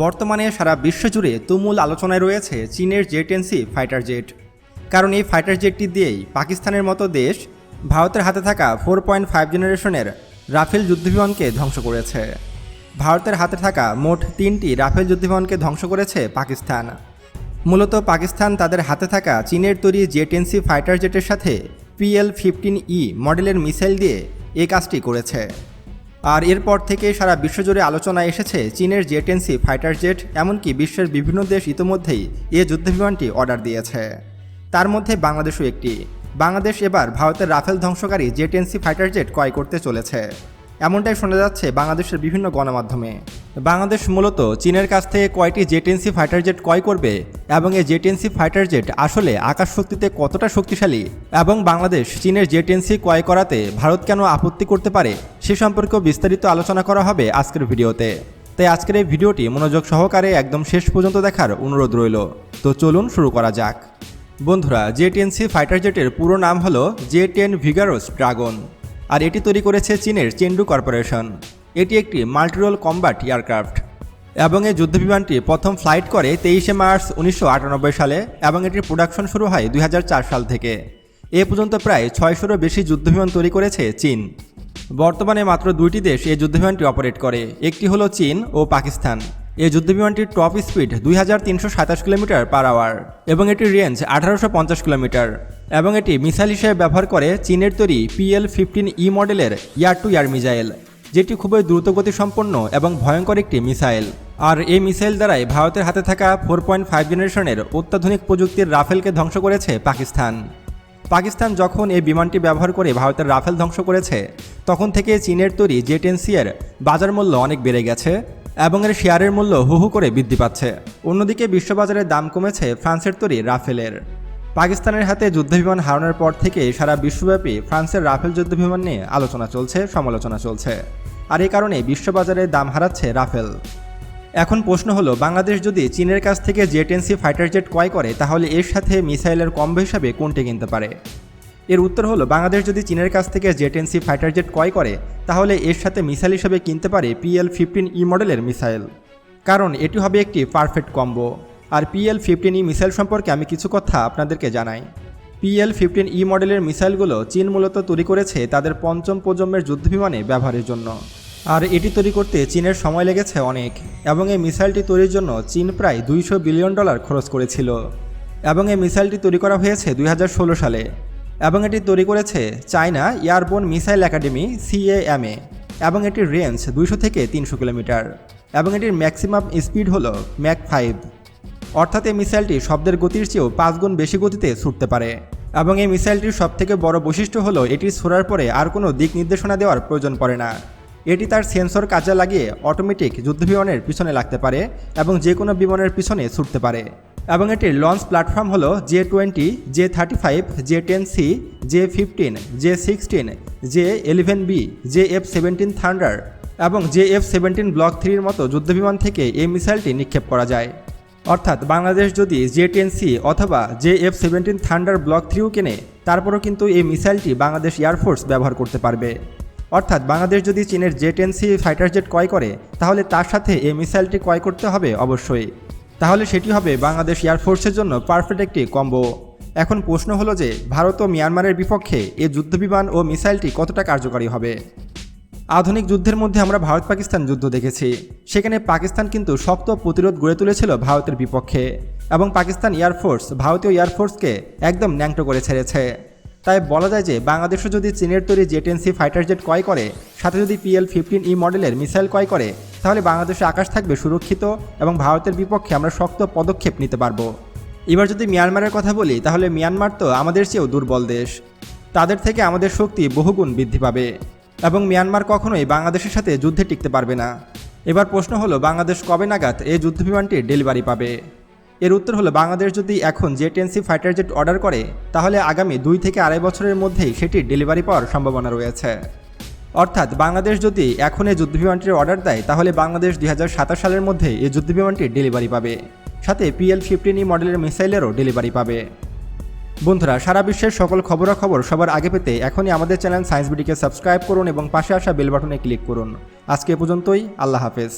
বর্তমানে সারা বিশ্বজুড়ে তুমুল আলোচনায় রয়েছে চীনের জেট এনসি ফাইটার জেট। কারণ এই ফাইটার জেটটি দিয়েই পাকিস্তানের মতো দেশ ভারতের হাতে থাকা ফোর পয়েন্ট ফাইভ জেনারেশনের রাফেল যুদ্ধবিমানকে ধ্বংস করেছে। ভারতের হাতে থাকা মোট তিনটি রাফেল যুদ্ধবিমানকে ধ্বংস করেছে পাকিস্তান। মূলত পাকিস্তান তাদের হাতে থাকা চীনের তৈরি জেট এনসি ফাইটার জেটের সাথে পিএল ফিফটিন ই মডেলের মিসাইল দিয়ে এই কাজটি করেছে। আর এরপর থেকে সারা বিশ্বজুড়ে আলোচনায় এসেছে চীনের জেট এনসি ফাইটার জেট, এমনকি বিশ্বের বিভিন্ন দেশ ইতোমধ্যেই এ যুদ্ধবিমানটি অর্ডার দিয়েছে। তার মধ্যে বাংলাদেশও একটি। বাংলাদেশ এবার ভারতের রাফেল ধ্বংসকারী জেট এনসি ফাইটার জেট ক্রয় করতে চলেছে। এমনটাই শোনা যাচ্ছে বাংলাদেশের বিভিন্ন গণমাধ্যমে। বাংলাদেশ মূলত চীনের কাছ থেকে কয়টি জেটেন্সি ফাইটার জেট ক্রয় করবে এবং এই জেটেন্সি ফাইটার জেট আসলে আকাশ শক্তিতে কতটা শক্তিশালী এবং বাংলাদেশ চীনের জেটেন্সি ক্রয় করাতে ভারত কেন আপত্তি করতে পারে সে সম্পর্কেও বিস্তারিত আলোচনা করা হবে আজকের ভিডিওতে। তাই আজকের এই ভিডিওটি মনোযোগ সহকারে একদম শেষ পর্যন্ত দেখার অনুরোধ রইল। তো চলুন শুরু করা যাক। বন্ধুরা জেটেন্সি ফাইটার জেটের পুরো নাম হলো জে টেন ভিগারোস ড্রাগন আর এটি তৈরি করেছে চীনের চেন্ডু কর্পোরেশন। এটি একটি মাল্টিরোল কম্বাট এয়ারক্রাফট এবং এই যুদ্ধবিমানটি প্রথম ফ্লাইট করে তেইশে মার্চ উনিশশো আটানব্বই সালে এবং এটির প্রোডাকশন শুরু হয় দুই হাজার চার সাল থেকে। এ পর্যন্ত প্রায় ছয়শোরও বেশি যুদ্ধবিমান তৈরি করেছে চীন। বর্তমানে মাত্র দুইটি দেশ এই যুদ্ধবিমানটি অপারেট করে। একটি হলো চীন ও পাকিস্তান। এই যুদ্ধবিমানটির টপ স্পিড দুই হাজার তিনশো সাতাশ কিলোমিটার পার আওয়ার এবং এটির রেঞ্জ আঠারোশো পঞ্চাশ কিলোমিটার এবং এটি মিসাইল হিসেবে ব্যবহার করে চীনের তৈরি পিএল ফিফটিন ই মডেলের ইয়ার টু ইয়ার মিসাইল, যেটি খুবই দ্রুতগতি সম্পন্ন এবং ভয়ঙ্কর একটি মিসাইল। আর এই মিসাইল দ্বারাই ভারতের হাতে থাকা ফোর পয়েন্ট ফাইভ জেনারেশনের অত্যাধুনিক প্রযুক্তির রাফেলকে ধ্বংস করেছে পাকিস্তান। পাকিস্তান যখন এই বিমানটি ব্যবহার করে ভারতের রাফেল ধ্বংস করেছে, তখন থেকে চীনের তৈরি জেটেন্সিয়ার বাজার মূল্য অনেক বেড়ে গেছে এবং এর শেয়ারের মূল্য হু হু করে বৃদ্ধি পাচ্ছে। অন্যদিকে বিশ্ববাজারে দাম কমেছে ফ্রান্সের তৈরি রাফেলের। পাকিস্তানের হাতে যুদ্ধবিমান হারানোর পর থেকে সারা বিশ্বব্যাপী ফ্রান্সের রাফেল যুদ্ধবিমান নিয়ে আলোচনা চলছে, সমালোচনা চলছে। আর এই কারণে বিশ্ববাজারে দাম হারাচ্ছে রাফেল। এখন প্রশ্ন হলো, বাংলাদেশ যদি চীনের কাছ থেকে জেটেন্সি ফাইটার জেট ক্রয় করে, তাহলে এর সাথে মিসাইলের কম্বো হিসাবে কোনটি কিনতে পারে? এর উত্তর হলো, বাংলাদেশ যদি চীনের কাছ থেকে জেটেন্সি ফাইটার জেট ক্রয় করে, তাহলে এর সাথে মিসাইল হিসাবে কিনতে পারে পিএল ফিফটিন ই মডেলের মিসাইল। কারণ এটি হবে একটি পারফেক্ট কম্বো। আর পিএল ফিফটিন ই মিসাইল সম্পর্কে আমি কিছু কথা আপনাদেরকে জানাই। পিএল ফিফটিন ই মডেলের মিসাইলগুলো চীন মূলত তৈরি করেছে তাদের পঞ্চম প্রজন্মের যুদ্ধবিমানে ব্যবহারের জন্য। আর এটি তৈরি করতে চীনের সময় লেগেছে অনেক, এবং এই মিসাইলটি তৈরির জন্য চীন প্রায় দুইশো বিলিয়ন ডলার খরচ করেছিল, এবং এই মিসাইলটি তৈরি করা হয়েছে দুই হাজার ষোলো সালে, এবং এটি তৈরি করেছে China airborne missile academy, CAMA, এবং এটির রেঞ্জ দুইশো থেকে তিনশো কিলোমিটার, এবং এটির ম্যাক্সিমাম স্পিড হল ম্যাক ফাইভ। অর্থাৎ এই মিসাইলটি শব্দের গতির চেয়েও পাঁচ গুণ বেশি গতিতে ছুটতে পারে, এবং এই মিসাইলটির সবথেকে বড় বৈশিষ্ট্য হলো এটি ছোড়ার পরে আর কোনো দিক নির্দেশনা দেওয়ার প্রয়োজন পড়ে না। এটি তার সেন্সর কাজে লাগিয়ে অটোমেটিক যুদ্ধবিমানের পিছনে লাগতে পারে এবং যে কোনো বিমানের পিছনে ছুটতে পারে। এবং এটির লঞ্চ প্ল্যাটফর্ম হলো J twenty, J thirty five, J ten C, J fifteen, J sixteen, J eleven B, J F seventeen thunder এবং জে এফ সেভেন্টিন ব্লক থ্রির মতো যুদ্ধবিমান থেকে এই মিসাইলটি নিক্ষেপ করা যায়। অর্থাৎ বাংলাদেশ যদি জে টেন সি অথবা J F seventeen thunder block থ্রিও কেনে, তারপরও কিন্তু এই মিসাইলটি বাংলাদেশ এয়ারফোর্স ব্যবহার করতে পারবে। অর্থাৎ বাংলাদেশ যদি চীনের J ten C fighter jet ক্রয় করে, তাহলে তার সাথে এই মিসাইলটি ক্রয় করতে হবে অবশ্যই। তাহলে সেটি হবে বাংলাদেশ এয়ারফোর্সের জন্য পারফেক্ট একটি কম্বো। এখন প্রশ্ন হলো যে, ভারত ও মিয়ানমারের বিপক্ষে এই যুদ্ধবিমান ও মিসাইলটি কতটা কার্যকরী হবে? আধুনিক যুদ্ধের মধ্যে আমরা ভারত পাকিস্তান যুদ্ধ দেখেছি। সেখানে পাকিস্তান কিন্তু শক্ত প্রতিরোধ গড়ে তুলেছিল ভারতের বিপক্ষে এবং পাকিস্তান এয়ারফোর্স ভারতীয় এয়ারফোর্সকে একদম ন্যাংটো করে ছেড়েছে। তাই বলা যায় যে বাংলাদেশও যদি চীনের তৈরি জেটেন্সি ফাইটার জেট ক্রয় করে, সাথে যদি পিএল ফিফটিন ই মডেলের মিসাইল ক্রয় করে, তাহলে বাংলাদেশে আকাশ থাকবে সুরক্ষিত এবং ভারতের বিপক্ষে আমরা শক্ত পদক্ষেপ নিতে পারব। এবার যদি মিয়ানমারের কথা বলি, তাহলে মিয়ানমার তো আমাদের চেয়েও দুর্বল দেশ। তাদের থেকে আমাদের শক্তি বহুগুণ বৃদ্ধি পাবে এবং মিয়ানমার কখনোই বাংলাদেশের সাথে যুদ্ধে টিকতে পারবে না। এবার প্রশ্ন হলো, বাংলাদেশ কবে নাগাদ এই যুদ্ধবিমানটির ডেলিভারি পাবে? এর উত্তর হলো বাংলাদেশ যদি এখন জেটেন্সি ফাইটার জেট অর্ডার করে, তাহলে আগামী দুই থেকে আড়াই বছরের মধ্যেই সেটির ডেলিভারি পাওয়ার সম্ভাবনা রয়েছে। অর্থাৎ বাংলাদেশ যদি এখন এই যুদ্ধবিমানটির অর্ডার দেয়, তাহলে বাংলাদেশ দুই হাজার সাতাশ সালের মধ্যে এই যুদ্ধবিমানটির ডেলিভারি পাবে। সাথে পিএল ফিফটিন ই মডেলের মিসাইলেরও ডেলিভারি পাবে। বন্ধুরা, সারা বিশ্বের সকল খবরাখবর সবার আগে পেতে এখনই আমাদের চ্যানেল সায়েন্স বিডিকে সাবস্ক্রাইব করুন এবং পাশে আসা বেল বাটনে ক্লিক করুন। আজকে পর্যন্তই, আল্লাহ হাফেজ।